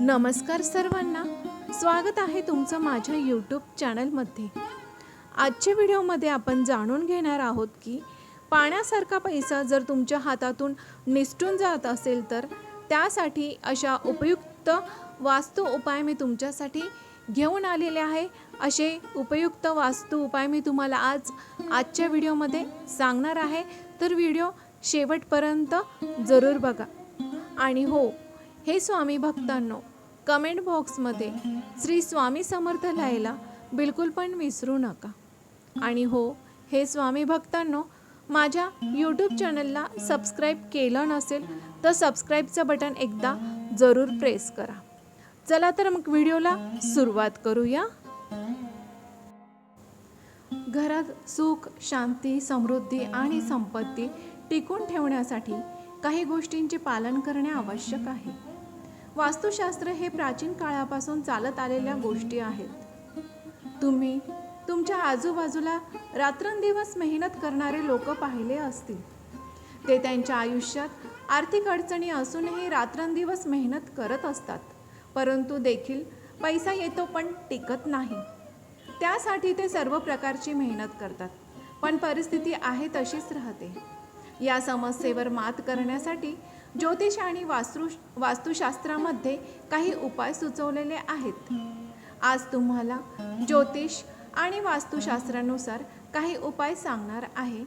नमस्कार सर्वांना. स्वागत आहे तुमचं माझ्या यूट्यूब चॅनलमध्ये आजच्या व्हिडिओमध्ये आपण जाणून घेणार आहोत की पाण्यासारखा पैसा जर तुमच्या हातातून निसटून जात असेल तर त्यासाठी अशा उपयुक्त वास्तू उपाय मी तुमच्यासाठी घेऊन आलेले आहे. असे उपयुक्त वास्तू उपाय मी तुम्हाला आज आजच्या व्हिडिओमध्ये सांगणार आहे. तर व्हिडिओ शेवटपर्यंत जरूर बघा. आणि हो हे स्वामी भक्तांनो कमेंट बॉक्समध्ये श्री स्वामी समर्थ लिहायला बिलकुल पण विसरू नका. आणि हो हे स्वामी भक्तांनो माझ्या यूट्यूब चॅनलला सबस्क्राईब केलं नसेल तर सबस्क्राईबचं बटन एकदा जरूर प्रेस करा. चला तर मग व्हिडिओला सुरुवात करूया. घरात सुख शांती समृद्धी आणि संपत्ती टिकून ठेवण्यासाठी काही गोष्टींचे पालन करणे आवश्यक आहे. वास्तुशास्त्र हे प्राचीन काळापासून चालत आलेल्या गोष्टी आहेत. तुम्ही तुमच्या आजूबाजूला रात्रंदिवस मेहनत करणारे लोक पाहिले असतील. ते त्यांच्या आयुष्यात आर्थिक अडचणी असूनही रात्रंदिवस मेहनत करत असतात. परंतु देखील पैसा येतो पण टिकत नाही. त्यासाठी ते सर्व प्रकारची मेहनत करतात पण परिस्थिती आहे तशीच राहते. या समस्येवर मात करण्यासाठी ज्योतिष आणि वास्तु वास्तुशास्त्रामध्ये काही उपाय सुचवलेले आहेत. आज तुम्हाला ज्योतिष आणि वास्तुशास्त्रानुसार काही उपाय सांगणार आहे.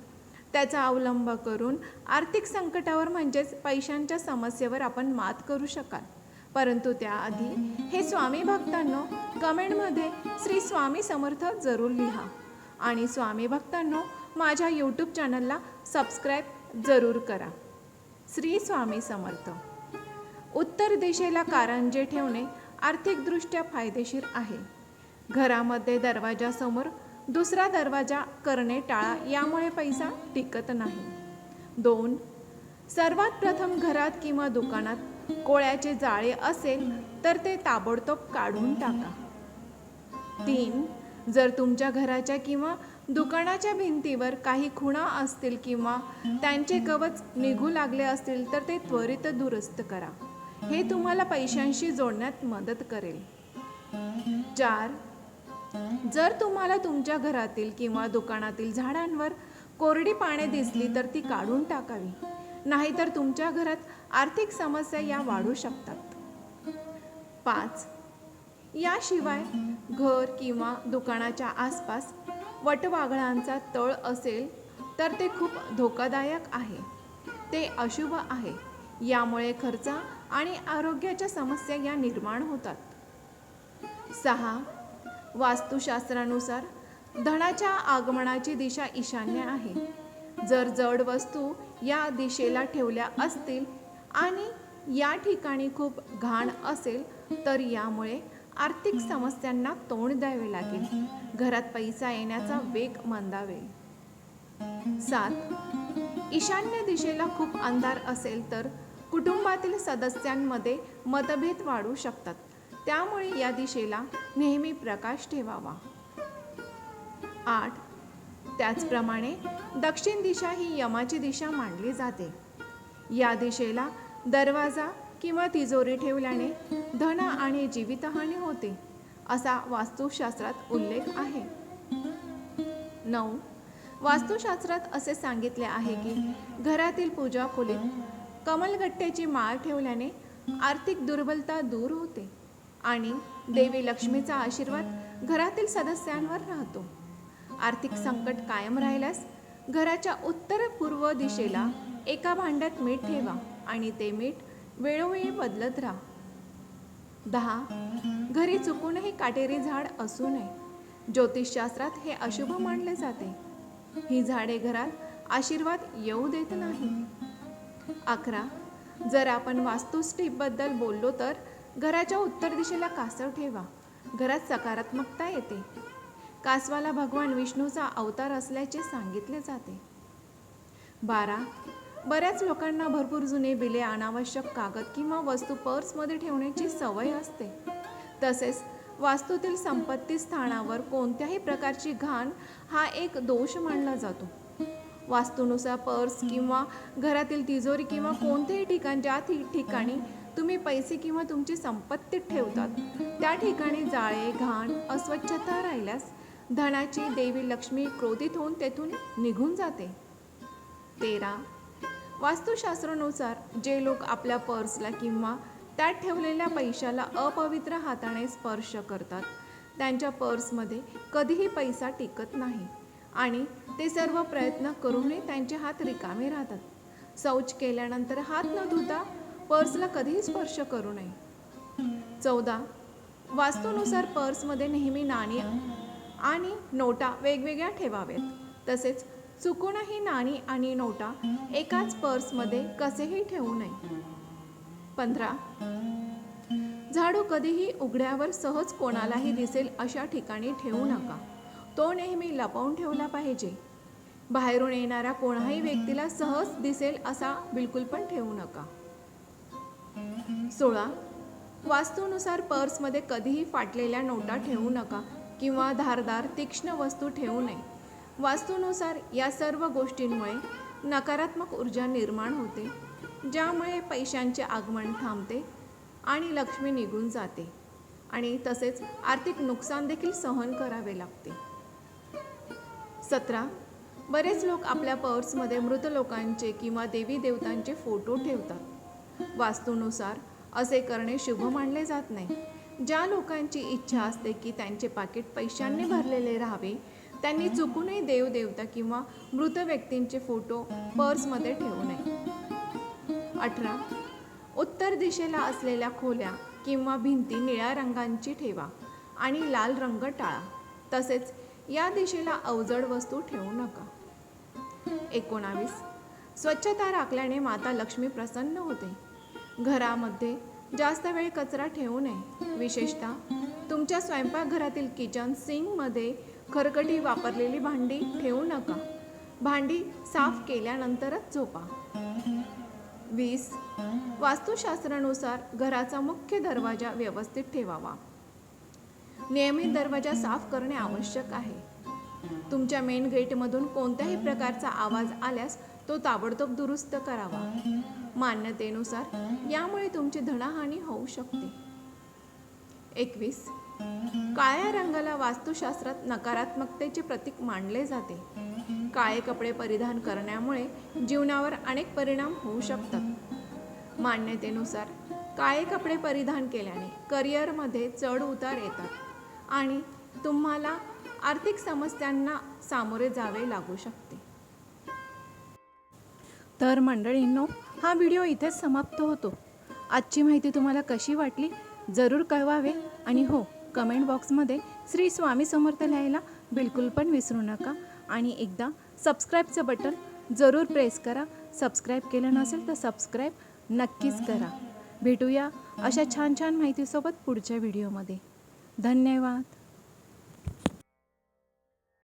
त्याचा अवलंब करून आर्थिक संकटावर म्हणजेच पैशांच्या समस्येवर आपण मात करू शकाल. परंतु त्याआधी हे स्वामी भक्तांनो कमेंटमध्ये श्री स्वामी समर्थ जरूर लिहा. आणि स्वामी भक्तांनो माझ्या यूट्यूब चॅनलला सबस्क्राईब जरूर करा. श्री स्वामी समर्थ. उत्तर दिशेला कारंजे ठेवणे आर्थिकदृष्ट्या फायदेशीर आहे. घरामध्ये दरवाजासमोर दुसरा दरवाजा करणे टाळा यामुळे पैसा टिकत नाही. दोन सर्वात प्रथम घरात किंवा दुकानात कोळ्याचे जाळे असेल तर ते ताबडतोब काढून टाका. तीन जर तुमच्या घराच्या किंवा दुकानाच्या भिंतीवर काही खुणा असतील किंवा त्यांचे कवच निघू लागले असतील तर ते त्वरित दुरुस्त करा. हे तुम्हाला पैशांशी जोडण्यात मदत करेल. चार जर तुम्हाला तुमच्या घरातील किंवा दुकानातील झाडांवर कोरडी पाने दिसली तर ती काढून टाकावी. नाहीतर तुमच्या घरात आर्थिक समस्या या वाढू शकतात. पाच याशिवाय घर किंवा दुकानाच्या आसपास वटवाघळांचा तळ असेल तर ते खूप धोकादायक आहे. ते अशुभ आहे. यामुळे खर्च आणि आरोग्याच्या समस्या या निर्माण होतात. सहा. वास्तुशास्त्रानुसार धनाच्या आगमनाची दिशा ईशान्य आहे. जर जड वस्तू या दिशेला ठेवल्या असतील आणि या ठिकाणी खूप घाण असेल तर यामुळे आर्थिक समस्यांना तोंड द्यावे लागेल. घरात पैसा येण्याचा वेग मंदावेल. सात ईशान्य दिशेला खूप अंधार असेल तर कुटुंबातील सदस्यांमध्ये मतभेद वाढू शकतात. त्यामुळे या दिशेला नेहमी प्रकाश ठेवावा. आठ त्याचप्रमाणे दक्षिण दिशा ही यमाची दिशा मानली जाते. या दिशेला दरवाजा किंवा तिजोरी ठेवल्याने धन आणि जीवितहानी होते असा वास्तुशास्त्रात उल्लेख आहे. नऊ. वास्तुशास्त्रात असे सांगितले आहे की घरातील पूजा खोलीत कमलगट्ट्याची माळ ठेवल्याने आर्थिक दुर्बलता दूर होते आणि देवी लक्ष्मीचा आशीर्वाद घरातील सदस्यांवर राहतो. आर्थिक संकट कायम राहिल्यास घराच्या उत्तर पूर्व दिशेला एका भांड्यात मीठ ठेवा आणि ते मीठ वेळोवेळी बदलत राहा. दहा घरी चुकूनही काटेरी झाड असू नये. ज्योतिषशास्त्रात हे अशुभ मानले जाते. ही झाडे घरात आशीर्वाद येऊ देत नाही. अकरा जर आपण वास्तुस्टिपबद्दल बोललो तर घराच्या उत्तर दिशेला कासव ठेवा. घरात सकारात्मकता येते. कासवाला भगवान विष्णूचा अवतार असल्याचे सांगितले जाते. बारा बऱ्याच लोकांना भरपूर जुने बिले अनावश्यक कागद किंवा वस्तू पर्समध्ये ठेवण्याची सवय असते. तसेच वास्तूतील संपत्ती स्थानावर कोणत्याही प्रकारची घाण हा एक दोष मानला जातो. वास्तूनुसार पर्स किंवा घरातील तिजोरी किंवा कोणतेही ठिकाण ज्या ठिकाणी तुम्ही पैसे किंवा तुमची संपत्ती ठेवतात त्या ठिकाणी जाळे घाण अस्वच्छता राहिल्यास धनाची देवी लक्ष्मी क्रोधित होऊन तेथून निघून जाते. तेरा वास्तुशास्त्रानुसार जे लोक आपल्या पर्सला किंवा त्यात ठेवलेल्या पैशाला अपवित्र हाताने स्पर्श करतात त्यांच्या पर्समध्ये कधीही पैसा टिकत नाही आणि ते सर्व प्रयत्न करूनही त्यांचे हात रिकामे राहतात. शौच केल्यानंतर हात न धुता पर्सला कधीही स्पर्श करू नये. चौदा. वास्तूनुसार पर्समध्ये नेहमी नाणी आणि नोटा वेगवेगळ्या ठेवाव्यात. तसेच चुकूनही नाणी आणि नोटा एकाच पर्समध्ये कसेही ठेवू नये. पंधरा झाडू कधीही उघड्यावर सहज कोणालाही दिसेल अशा ठिकाणी ठेवू नका. तो नेहमी लपवून ठेवला पाहिजे. बाहेरून येणाऱ्या कोणाही व्यक्तीला सहज दिसेल असा बिलकुल पण ठेवू नका. सोळा वास्तूनुसार पर्समध्ये कधीही फाटलेल्या नोटा ठेवू नका किंवा धारदार तीक्ष्ण वस्तू ठेवू नये. वास्तूनुसार या सर्व गोष्टींमुळे नकारात्मक ऊर्जा निर्माण होते ज्यामुळे पैशांचे आगमन थांबते आणि लक्ष्मी निघून जाते आणि तसेच आर्थिक नुकसान देखील सहन करावे लागते. सतरा बरेच लोक आपल्या पर्समध्ये मृत लोकांचे किंवा देवी देवतांचे फोटो ठेवतात. वास्तूनुसार असे करणे शुभ मानले जात नाही. ज्या लोकांची इच्छा असते की त्यांचे पाकिट पैशांनी भरलेले राहावे त्यांनी चुकूनही देवदेवता किंवा मृत व्यक्तींचे फोटो पर्समध्ये ठेवू नये. अठरा. उत्तर दिशेला असलेल्या खोल्या किंवा भिंती निळ्या रंगांची ठेवा आणि लाल रंग टाळा. तसेच या दिशेला अवजड वस्तू ठेवू नका. एकोणावीस. स्वच्छता राखल्याने माता लक्ष्मी प्रसन्न होते. घरामध्ये जास्त वेळ कचरा ठेवू नये. विशेषतः तुमच्या स्वयंपाकघरातील किचन सिंकमध्ये खरकटी वापरलेली भांडी ठेवू नका. भांडी साफ केल्यानंतरच झोपा. वीस. वास्तुशास्त्रानुसार घराचा मुख्य दरवाजा व्यवस्थित ठेवावा. नियमित दरवाजा साफ करणे आवश्यक आहे. तुमच्या मेन गेटमधून कोणत्याही प्रकारचा आवाज आल्यास तो ताबडतोब दुरुस्त करावा. मान्यतेनुसार यामुळे तुमची धनहानी होऊ शकते. एकवीस. काळ्या रंगाला वास्तुशास्त्रात नकारात्मकतेचे प्रतीक मानले जाते. काळे कपडे परिधान करण्यामुळे जीवनावर अनेक परिणाम होऊ शकतात. मान्यतेनुसार काळे कपडे परिधान केल्याने करिअरमध्ये चढ उतार येतात आणि तुम्हाला आर्थिक समस्यांना सामोरे जावे लागू शकते. तर मंडळींनो हा व्हिडिओ इथेच समाप्त होतो. आजची माहिती तुम्हाला कशी वाटली जरूर कळवावे आणि हो कमेंट बॉक्समध्ये श्री स्वामी समर्थ लिहायला बिलकुल पण विसरू नका. आणि एकदा सबस्क्राईबचं बटन जरूर प्रेस करा. सबस्क्राईब केलं नसेल तर सबस्क्राईब नक्कीच करा. भेटूया अशा छान छान माहितीसोबत पुढच्या व्हिडिओमध्ये. धन्यवाद.